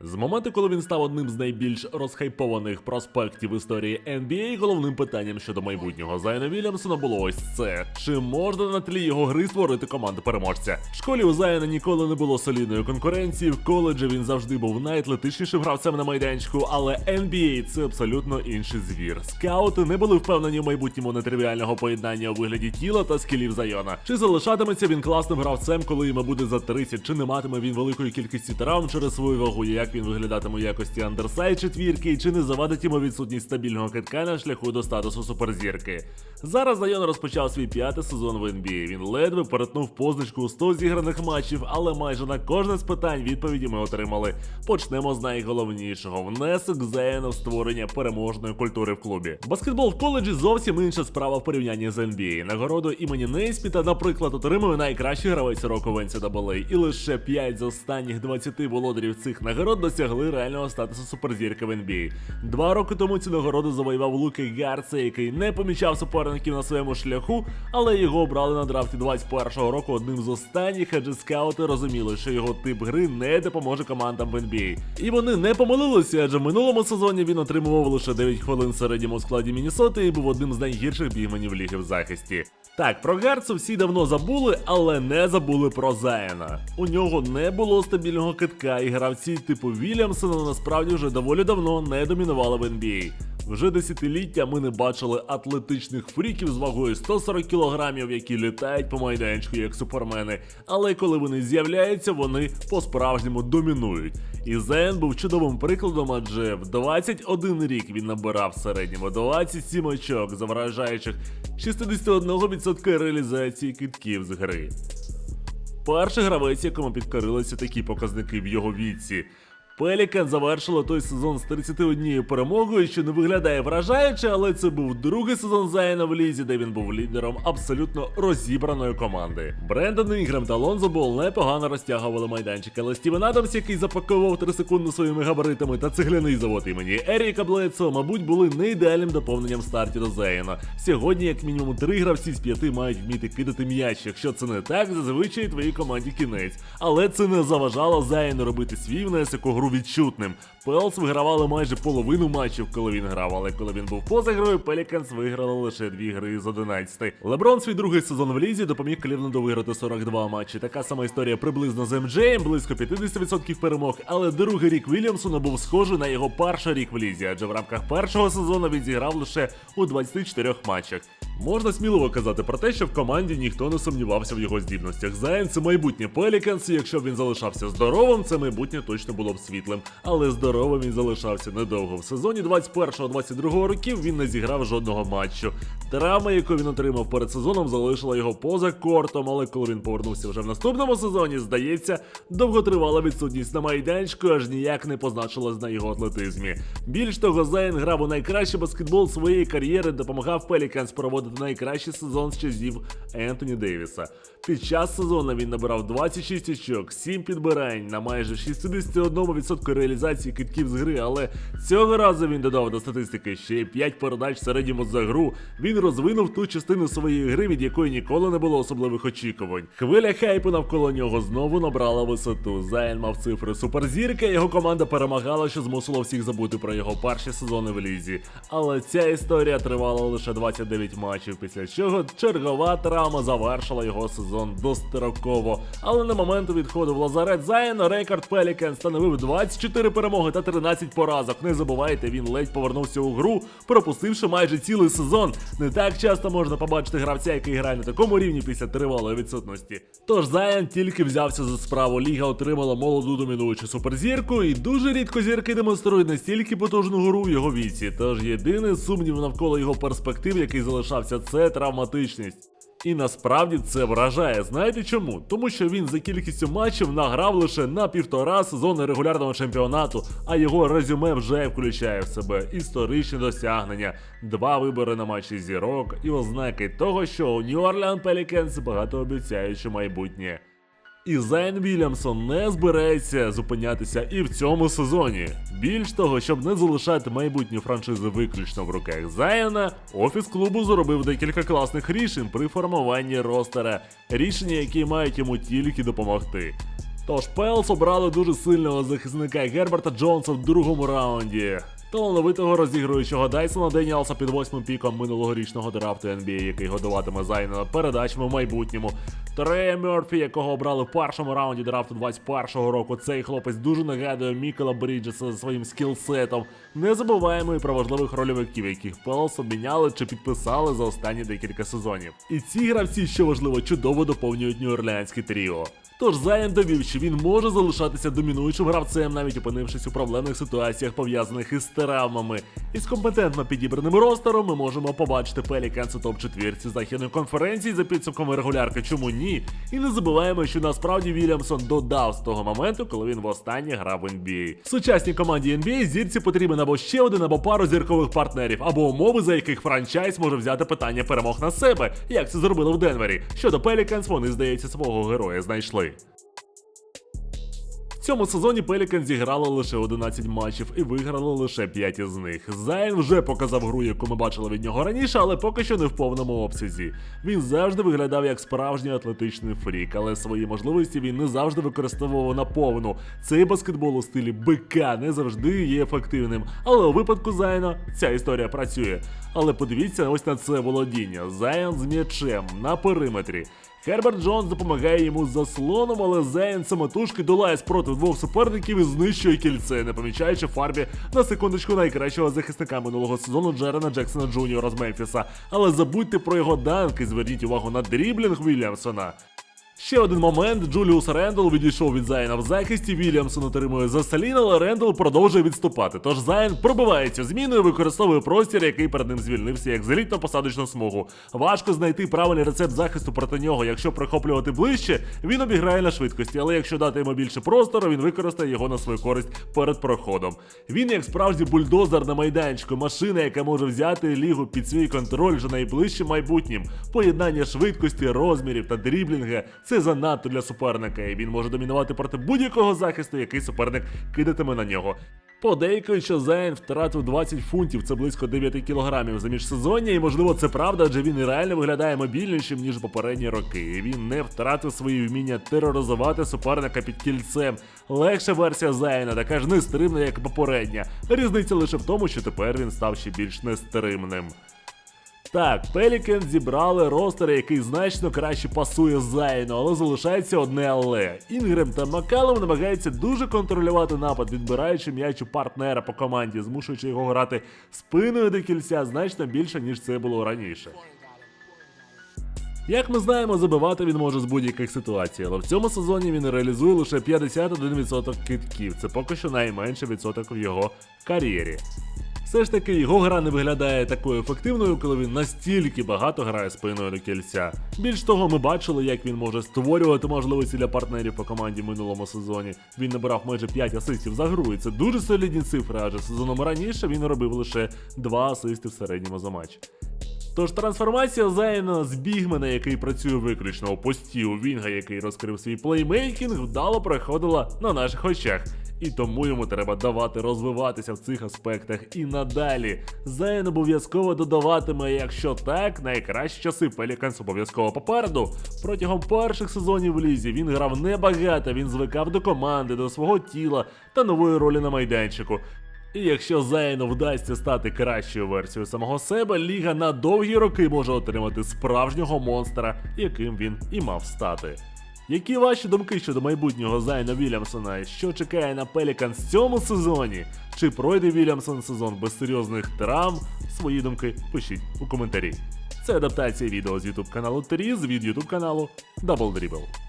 З моменту, коли він став одним з найбільш розхайпованих проспектів історії NBA, головним питанням щодо майбутнього Зайна Вільямсона було ось це: чи можна на тлі його гри створити команду переможця? В школі у Зайна ніколи не було солідної конкуренції. В коледжі він завжди був найатлетичнішим гравцем на майданчику, але NBA – це абсолютно інший звір. Скаути не були впевнені в майбутньому нетривіального поєднання у вигляді тіла та скілів Зайона. Чи залишатиметься він класним гравцем, коли йому буде за 30, чи не матиме він великої кількості травм через свою вагу, як він виглядатиме у якості андерсайд четвірки, і чи не завадить йому відсутність стабільного китка на шляху до статусу суперзірки. Зараз Зайон розпочав свій п'ятий сезон в NBA. Він ледве перетнув позначку у 100 зіграних матчів, але майже на кожне з питань відповіді ми отримали. Почнемо з найголовнішого внесок Зайона в створення переможної культури в клубі. Баскетбол в коледжі зовсім інша справа в порівнянні з NBA. Нагороду імені Нейсміта, наприклад, отримує найкращий гравець року в NCAA, і лише 5 з останніх 20 володарів цих нагород досягли реального статусу суперзірки в NBA. Два роки тому цю нагороду завоював Луки Гарце, який не помічав суперників на своєму шляху, але його обрали на драфті 21-го року одним з останніх, адже скаути розуміли, що його тип гри не допоможе командам в NBA. І вони не помилилися, адже в минулому сезоні він отримував лише 9 хвилин в середньому складі Міннесоти і був одним з найгірших бігменів ліги в захисті. Так, про Гарцу всі давно забули, але не забули про Зайена. У нього не було стабільного китка, і гравці типу Вільямсона насправді вже доволі давно не домінували в NBA. Вже десятиліття ми не бачили атлетичних фріків з вагою 140 кілограмів, які літають по майданчику як супермени. Але коли вони з'являються, вони по-справжньому домінують. І Зен був чудовим прикладом, адже в 21 рік він набирав в середньому 27 очок, завражаючих 61% реалізації китків з гри. Перший гравець, якому підкорилися такі показники в його віці. Пелікан завершила той сезон з 31 перемогою, що не виглядає вражаюче, але це був другий сезон Зайна в лізі, де він був лідером абсолютно розібраної команди. Брендон Інгрем та Лонзо Бол непогано розтягували майданчик, але Стівен Адамс, який запаковував 3 секунди своїми габаритами та цегляний завод імені Еріка Блейдсо, мабуть, були не ідеальним доповненням старті до Зайна. Сьогодні, як мінімум, три гравці з п'яти мають вміти кидати м'яч. Якщо це не так, зазвичай твоїй команді кінець. Але це не заважало Зайну робити свій внесок у гру відчутним. Пелс вигравали майже половину матчів, коли він грав, але коли він був поза грою, Пеліканс виграли лише дві гри з 11. Леброн свій другий сезон в лізі допоміг Клівленду виграти 42 матчі. Така сама історія приблизно з МДЖ, близько 50% перемог, але другий рік Вільямсона був схожий на його перший рік в лізі, адже в рамках першого сезону він зіграв лише у 24 матчах. Можна сміливо казати про те, що в команді ніхто не сумнівався в його здібностях. Зайн це майбутнє Пеліканс, і якщо б він залишався здоровим, це майбутнє точно було б світлим. Але здоровим він залишався недовго. В сезоні 21-22 років він не зіграв жодного матчу. Травма, яку він отримав перед сезоном, залишила його поза кортом, але коли він повернувся вже в наступному сезоні, здається, довготривала відсутність на майданчику аж ніяк не позначилась на його атлетизмі. Більш того, Зайн грав у найкращий баскетбол своєї кар'єри, допомагав Пеліканс проводити найкращий сезон з часів Ентоні Дейвіса. Під час сезону він набирав 26 очок, 7 підбирань на майже 61% реалізації китків з гри, але цього разу він додав до статистики ще й 5 передач в середньому за гру. Він розвинув ту частину своєї гри, від якої ніколи не було особливих очікувань. Хвиля хайпу навколо нього знову набрала висоту. Зайн мав цифри суперзірка, його команда перемагала, що змусило всіх забути про його перші сезони в лізі. Але ця історія тривала лише 29 матчів, після чого чергова травма завершила його сезон достроково. Але на момент відходу в лазарет Зайна рекорд Пелікан становив 24 перемоги та 13 поразок. Не забувайте, він ледь повернувся у гру, пропустивши майже цілий сезон. Не так часто можна побачити гравця, який грає на такому рівні після тривалої відсутності. Тож Заян тільки взявся за справу. Ліга отримала молоду домінуючу суперзірку, і дуже рідко зірки демонструють настільки потужну гру в його віці. Тож єдиний сумнів навколо його перспектив, який залишався, це травматичність. І насправді це вражає. Знаєте чому? Тому що він за кількістю матчів награв лише на півтора сезони регулярного чемпіонату, а його резюме вже включає в себе історичні досягнення, два вибори на матчі зірок і ознаки того, що у Orleans Pelicans багатообіцяюче майбутнє. І Зайн Вільямсон не збирається зупинятися і в цьому сезоні. Більш того, щоб не залишати майбутні франшизи виключно в руках Зайона, офіс клубу зробив декілька класних рішень при формуванні ростера, рішення, які мають йому тільки допомогти. Тож Пелс обрали дуже сильного захисника Герберта Джонса в другому раунді. Талановитого розігруючого Дайсона Деніалса під восьмим піком минулогорічного драфту NBA, який годуватиме Зайна передачами в майбутньому. Трея Мерфі, якого обрали в першому раунді драфту 21-го року. Цей хлопець дуже нагадує Мікела Бріджеса за своїм скілсетом. Не забуваємо і про важливих рольовиків, яких Пелс обміняли чи підписали за останні декілька сезонів. І ці гравці, що важливо, чудово доповнюють нью-орлеанське тріо. Тож Заян довів, що він може залишатися домінуючим гравцем, навіть опинившись у проблемних ситуаціях, пов'язаних із травмами. Із компетентно підібраним ростером ми можемо побачити Пеліканс у топ-четвірці західної конференції за підсумками регулярки. Чому ні? І не забуваємо, що насправді Вільямсон додав з того моменту, коли він востаннє грав в NBA. В сучасній команді NBA зірці потрібен або ще один, або пару зіркових партнерів, або умови, за яких франчайз може взяти питання перемог на себе, як це зробили в Денвері. Щодо Пеліканс, вони, здається, свого героя знайшли. Boy Цьому сезоні Пелікан зіграли лише 11 матчів і виграли лише 5 із них. Зайн вже показав гру, яку ми бачили від нього раніше, але поки що не в повному обсязі. Він завжди виглядав як справжній атлетичний фрік, але свої можливості він не завжди використовував наповну. Цей баскетбол у стилі бика не завжди є ефективним. Але у випадку Зайна ця історія працює. Але подивіться ось на це володіння. Зайн з м'ячем на периметрі. Херберт Джонс допомагає йому з заслоном, але Зайн самотужки долає спротив двох суперників і знищує кільце, не помічаючи фарбі на секундочку найкращого захисника минулого сезону Джерена Джексона Джуніора з Мемфіса. Але забудьте про його данки, зверніть увагу на дріблінг Вільямсона. Ще один момент. Джуліус Рендл відійшов від Зайна в захисті. Вільямсон отримує за Салін, але Рендл продовжує відступати. Тож Зайн пробивається зміною, використовує простір, який перед ним звільнився як зелітно посадочну смугу. Важко знайти правильний рецепт захисту проти нього. Якщо прихоплювати ближче, він обіграє на швидкості, але якщо дати йому більше простору, він використає його на свою користь перед проходом. Він як справжній бульдозер на майданчику, машина, яка може взяти лігу під свій контроль вже найближчим майбутнім. Поєднання швидкості, розмірів та дріблінга це занадто для суперника, і він може домінувати проти будь-якого захисту, який суперник кидатиме на нього. Подейкують, що Зайн втратив 20 фунтів, це близько 9 кілограмів за міжсезоння, і можливо це правда, адже він і реально виглядає мобільнішим, ніж попередні роки. І він не втратив свої вміння тероризувати суперника під кільцем. Легша версія Зайна, така ж нестримна, як попередня. Різниця лише в тому, що тепер він став ще більш нестримним. Так, Пелікен зібрали ростер, який значно краще пасує Зайну, але залишається одне але. Інгрем та Макалов намагаються дуже контролювати напад, відбираючи м'яч у партнера по команді, змушуючи його грати спиною до кільця значно більше, ніж це було раніше. Як ми знаємо, забивати він може з будь-яких ситуацій, але в цьому сезоні він реалізує лише 51% китків. Це поки що найменший відсоток в його кар'єрі. Все ж таки, його гра не виглядає такою ефективною, коли він настільки багато грає спиною до кільця. Більш того, ми бачили, як він може створювати можливості для партнерів по команді в минулому сезоні. Він набирав майже 5 асистів за гру, і це дуже солідні цифри, адже сезоном раніше він робив лише 2 асисти в середньому за матч. Тож трансформація Зайна з бігмена, який працює виключно у пості, у Вінга, який розкрив свій плеймейкінг, вдало проходила на наших очах. І тому йому треба давати розвиватися в цих аспектах і надалі. Зайн обов'язково додаватиме, якщо так, найкращі часи Пеліканс обов'язково попереду. Протягом перших сезонів в лізі він грав небагато, він звикав до команди, до свого тіла та нової ролі на майданчику. І якщо Зайну вдасться стати кращою версією самого себе, Ліга на довгі роки може отримати справжнього монстра, яким він і мав стати. Які ваші думки щодо майбутнього Зайна Вільямсона? Що чекає на Пелікан в цьому сезоні? Чи пройде Вільямсон сезон без серйозних травм? Свої думки пишіть у коментарі. Це адаптація відео з YouTube каналу Теріз від YouTube каналу Double Dribble.